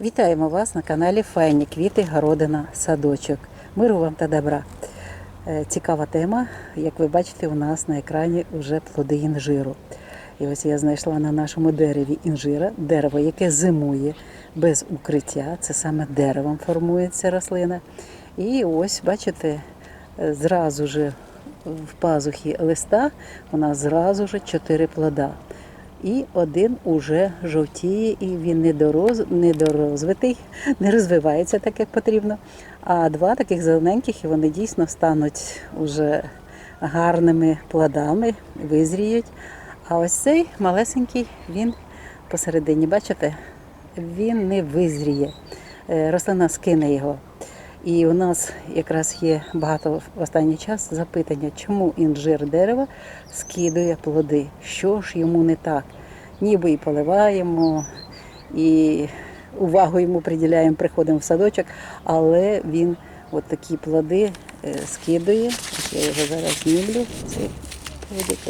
Вітаємо вас на каналі Файні квіти, городина, садочок. Миру вам та добра. Е, Цікава тема. Як ви бачите, у нас на екрані вже плоди інжиру. І ось я знайшла на нашому дереві інжира, дерево, яке зимує без укриття. Це саме деревом формується рослина. І ось, бачите, е, зразу ж в пазухі листа у нас зразу ж чотири плода. І один уже жовтіє, і він недороз... недорозвитий, не розвивається так, як потрібно. А два таких зелененьких, і вони дійсно стануть уже гарними плодами, визріють. А ось цей малесенький, він посередині, бачите, він не визріє. Е, Рослина скине його. І у нас якраз є багато в останній час запитання, чому інжир дерева скидує плоди, що ж йому не так. Ніби і поливаємо, і увагу йому приділяємо, приходимо в садочок, але він от такі плоди е, скидує. Я його зараз знімлю.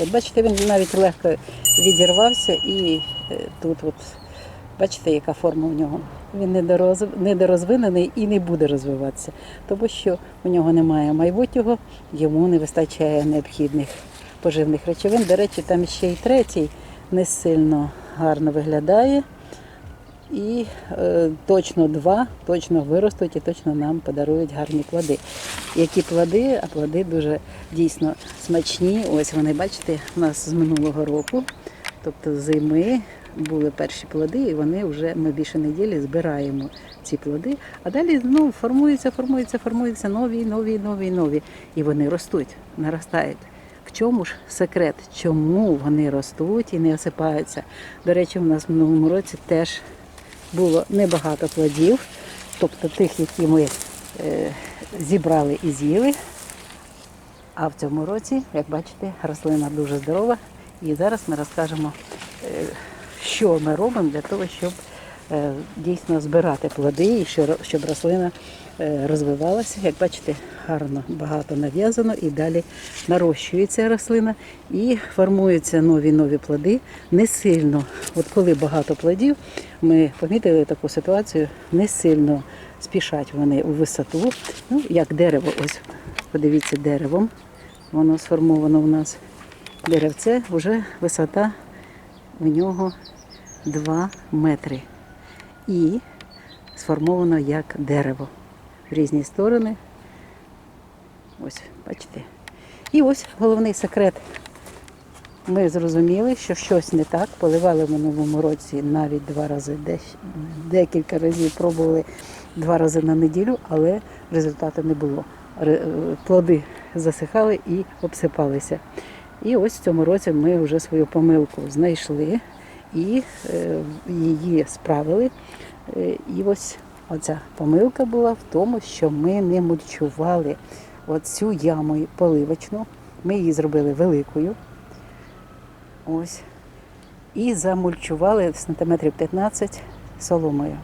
От бачите, він навіть легко відірвався і е, тут от Бачите, яка форма у нього? Він недороз... недорозвинений і не буде розвиватися, тому що у нього немає майбутнього, йому не вистачає необхідних поживних речовин. До речі, там ще й третій не сильно гарно виглядає. І е, точно два точно виростуть і точно нам подарують гарні плоди. Які плоди, а плоди дуже дійсно смачні. Ось вони, бачите, у нас з минулого року, тобто зими, були перші плоди, і вони вже ми більше неділі збираємо ці плоди. А далі знову формуються, формуються, формуються нові, нові, нові, нові. І вони ростуть, наростають. В чому ж секрет? Чому вони ростуть і не осипаються? До речі, у нас в минулому році теж було небагато плодів, тобто тих, які ми е, зібрали і з'їли. А в цьому році, як бачите, рослина дуже здорова. І зараз ми розкажемо, е, що ми робимо для того, щоб е, дійсно збирати плоди і щоб рослина е, розвивалася. Як бачите, гарно багато нав'язано і далі нарощується рослина і формуються нові нові плоди. Не сильно, от коли багато плодів, ми помітили таку ситуацію, не сильно спішать вони у висоту. Ну, як дерево, ось подивіться деревом. Воно сформовано у нас деревце, вже висота у нього 2 метри. І сформовано як дерево в різні сторони. Ось, бачите. І ось головний секрет. Ми зрозуміли, що щось не так. Поливали в минулому році навіть два рази, декілька разів пробували два рази на неділю, але результату не було. Е, Плоди засихали і обсипалися. І ось в цьому році ми вже свою помилку знайшли і е, її справили. Е, І ось оця помилка була в тому, що ми не мульчували оцю яму поливочну. Ми її зробили великою. Ось. І замульчували сантиметрів 15 соломою.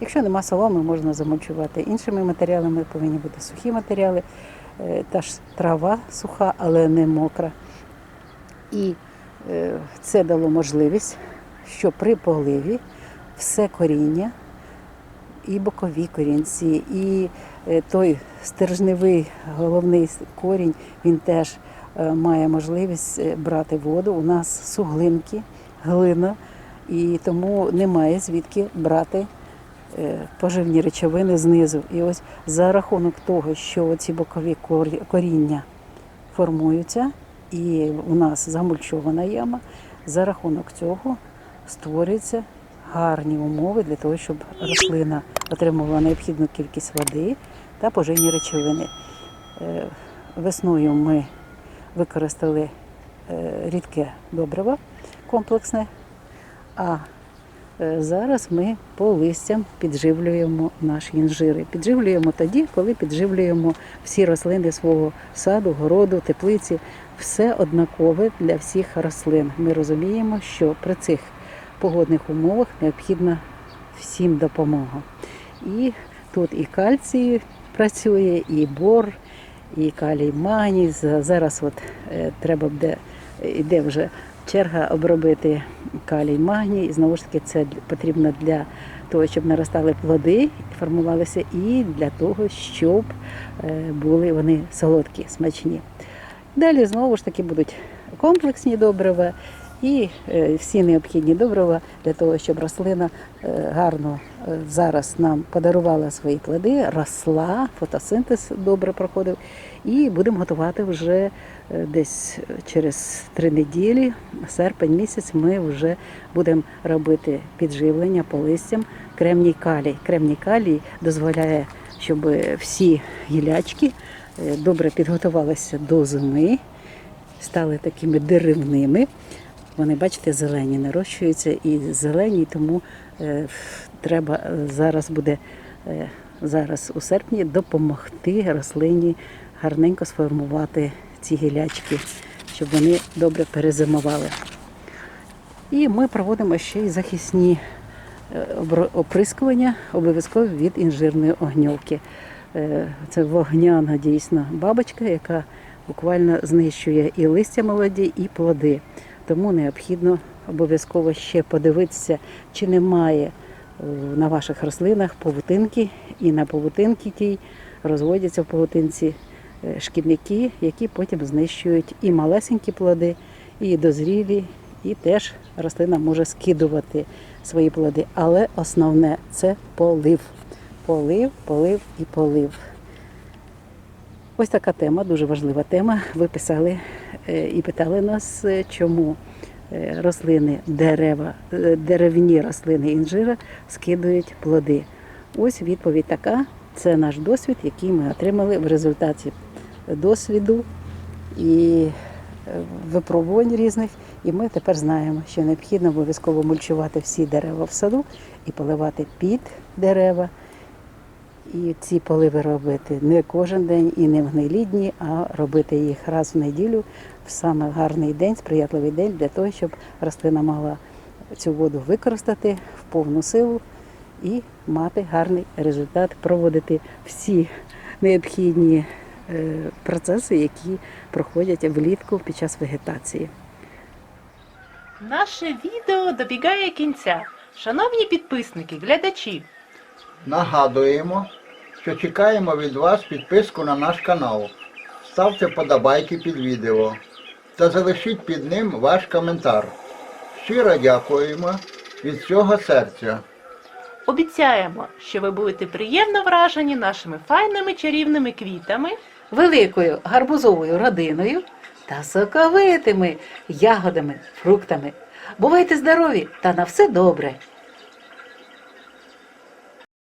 Якщо нема соломи, можна замульчувати іншими матеріалами, повинні бути сухі матеріали. Е, Та ж трава суха, але не мокра. І це дало можливість, що при поливі все коріння, і бокові корінці, і е, той стержневий головний корінь, він теж е, має можливість е, брати воду. У нас суглинки, глина, і тому немає звідки брати поживні речовини знизу. І ось за рахунок того, що ці бокові коріння формуються, і у нас замульчована яма, за рахунок цього створюються гарні умови для того, щоб рослина отримувала необхідну кількість води та поживні речовини. Е, Весною ми використали е, рідке добриво комплексне, а е, зараз ми по листям підживлюємо наші інжири. Підживлюємо тоді, коли підживлюємо всі рослини свого саду, городу, теплиці. Все однакове для всіх рослин. Ми розуміємо, що при цих погодних умовах необхідна всім допомога. І тут і кальцій працює, і бор, і калій магній. Зараз от е, треба буде, йде вже черга обробити калій магній. І знову ж таки це потрібно для того, щоб наростали плоди, формувалися, і для того, щоб е, були вони солодкі, смачні. Далі знову ж таки будуть комплексні добрива і е, всі необхідні добрива для того, щоб рослина е, гарно е, зараз нам подарувала свої плоди, росла, фотосинтез добре проходив. І будемо готувати вже десь через три неділі, серпень місяць, ми вже будемо робити підживлення по листям кремній калій. Кремній калій дозволяє, щоб всі гілячки добре підготувалися до зими, стали такими деревними. Вони, бачите, зелені нарощуються і зелені, тому е, треба е, зараз буде е, зараз у серпні допомогти рослині гарненько сформувати ці гілячки, щоб вони добре перезимували. І ми проводимо ще й захисні оприскування обов'язково від інжирної огньовки. Це вогняна дійсно бабочка, яка буквально знищує і листя молоді, і плоди. Тому необхідно обов'язково ще подивитися, чи немає е, на ваших рослинах павутинки, і на павутинки тій розводяться в павутинці е, шкідники, які потім знищують і малесенькі плоди, і дозрілі, і теж рослина може скидувати свої плоди. Але основне це полив. Полив, полив і полив. Ось така тема, дуже важлива тема. Ви писали і питали нас, е, чому е, рослини, дерева, е, деревні рослини інжира скидують плоди. Ось відповідь така. Це наш досвід, який ми отримали в результаті досвіду і е, випробувань різних. І ми тепер знаємо, що необхідно обов'язково мульчувати всі дерева в саду і поливати під дерева. І ці поливи робити не кожен день і не в гнилі дні, а робити їх раз в неділю в саме гарний день, сприятливий день для того, щоб рослина могла цю воду використати в повну силу і мати гарний результат, проводити всі необхідні е, процеси, які проходять влітку під час вегетації. Наше відео добігає кінця. Шановні підписники, глядачі, Нагадуємо, що чекаємо від вас підписку на наш канал. Ставте подобайки під відео та залишіть під ним ваш коментар. Щиро дякуємо від всього серця. обіцяємо, що ви будете приємно вражені нашими файними чарівними квітами. великою гарбузовою родиною та соковитими ягодами, фруктами. Бувайте здорові та на все добре!